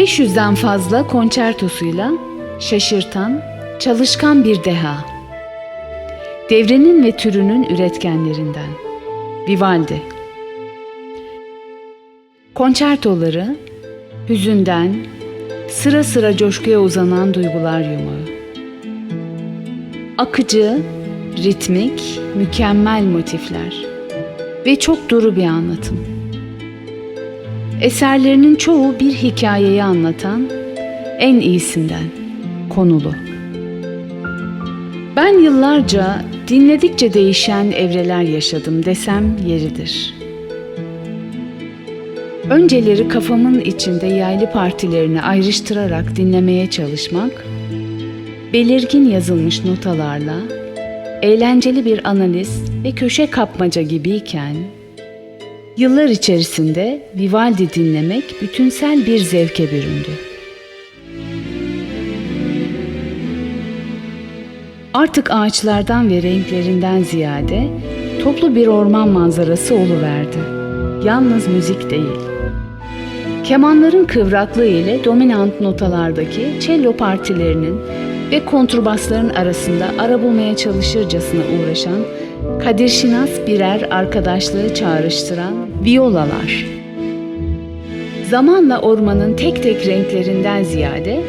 500'den fazla konçertosuyla şaşırtan, çalışkan bir deha. Devrenin ve türünün üretkenlerinden. Vivaldi. Konçertoları hüzünden sıra sıra coşkuya uzanan duygular yumağı. Akıcı, ritmik, mükemmel motifler ve çok duru bir anlatım. Eserlerinin çoğu bir hikayeyi anlatan en iyisinden, konulu. Ben yıllarca dinledikçe değişen evreler yaşadım desem yeridir. Önceleri kafamın içinde yaylı partilerini ayrıştırarak dinlemeye çalışmak, belirgin yazılmış notalarla, eğlenceli bir analiz ve köşe kapmaca gibiyken, yıllar içerisinde Vivaldi dinlemek bütünsel bir zevke büründü. Artık ağaçlardan ve renklerinden ziyade toplu bir orman manzarası oluverdi. Yalnız müzik değil. Kemanların kıvraklığı ile dominant notalardaki cello partilerinin ve kontrbasların arasında ara bulmaya çalışırcasına uğraşan Kadir Şinas birer arkadaşlığı çağrıştıran viyolalar. Zamanla ormanın tek tek renklerinden ziyade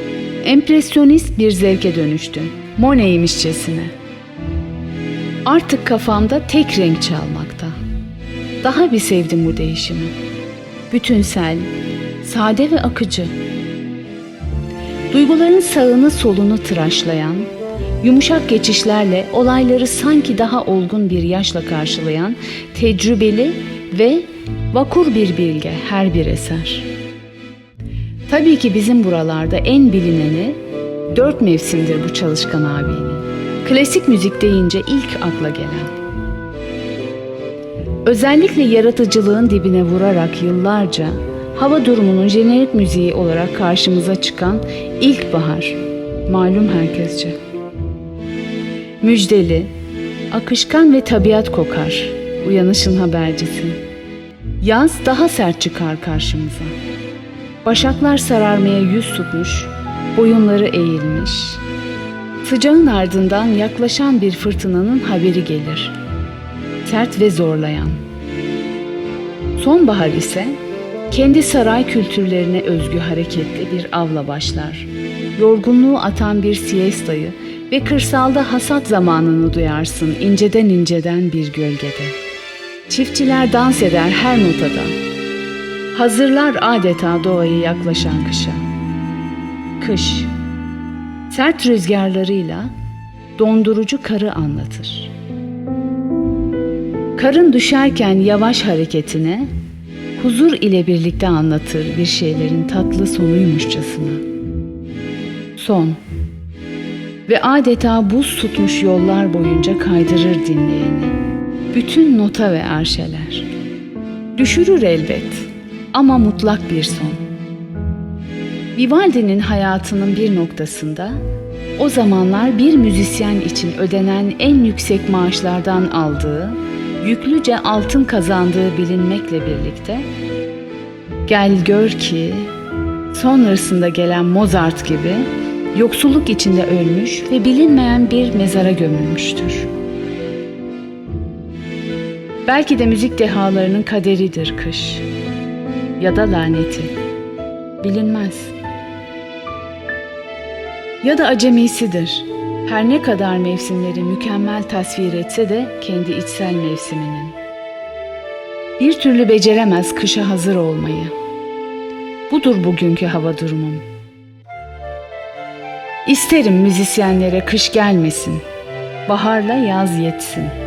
empresyonist bir zevke dönüştü. Monet'ymişçesine. Artık kafamda tek renk çalmakta. Daha bir sevdim bu değişimi. Bütünsel, sade ve akıcı. Duyguların sağını solunu tıraşlayan, yumuşak geçişlerle olayları sanki daha olgun bir yaşla karşılayan tecrübeli ve vakur bir bilge her bir eser. Tabii ki bizim buralarda en bilineni dört mevsimdir bu çalışkan abinin. Klasik müzik deyince ilk akla gelen. Özellikle yaratıcılığın dibine vurarak yıllarca hava durumunun jenerik müziği olarak karşımıza çıkan ilkbahar, malum herkesce. Müjdeli, akışkan ve tabiat kokar, uyanışın habercisi. Yaz daha sert çıkar karşımıza. Başaklar sararmaya yüz tutmuş, boyunları eğilmiş. Sıcağın ardından yaklaşan bir fırtınanın haberi gelir. Sert ve zorlayan. Sonbahar ise kendi saray kültürlerine özgü hareketli bir avla başlar. Yorgunluğu atan bir siestayı ve kırsalda hasat zamanını duyarsın inceden inceden bir gölgede. Çiftçiler dans eder her notada. Hazırlar adeta doğayı yaklaşan kışa. Kış, sert rüzgarlarıyla dondurucu karı anlatır. Karın düşerken yavaş hareketine, huzur ile birlikte anlatır bir şeylerin tatlı sonuymuşçasına. Son ve adeta buz tutmuş yollar boyunca kaydırır dinleyeni. Bütün nota ve arşeler. Düşürür elbet ama mutlak bir son. Vivaldi'nin hayatının bir noktasında o zamanlar bir müzisyen için ödenen en yüksek maaşlardan aldığı, yüklüce altın kazandığı bilinmekle birlikte gel gör ki sonrasında gelen Mozart gibi yoksulluk içinde ölmüş ve bilinmeyen bir mezara gömülmüştür. Belki de müzik dehalarının kaderidir kış ya da laneti. Bilinmez. Ya da acemisidir. Her ne kadar mevsimleri mükemmel tasvir etse de kendi içsel mevsiminin. Bir türlü beceremez kışa hazır olmayı. Budur bugünkü hava durumum. İsterim müzisyenlere kış gelmesin. Baharla yaz yetsin.''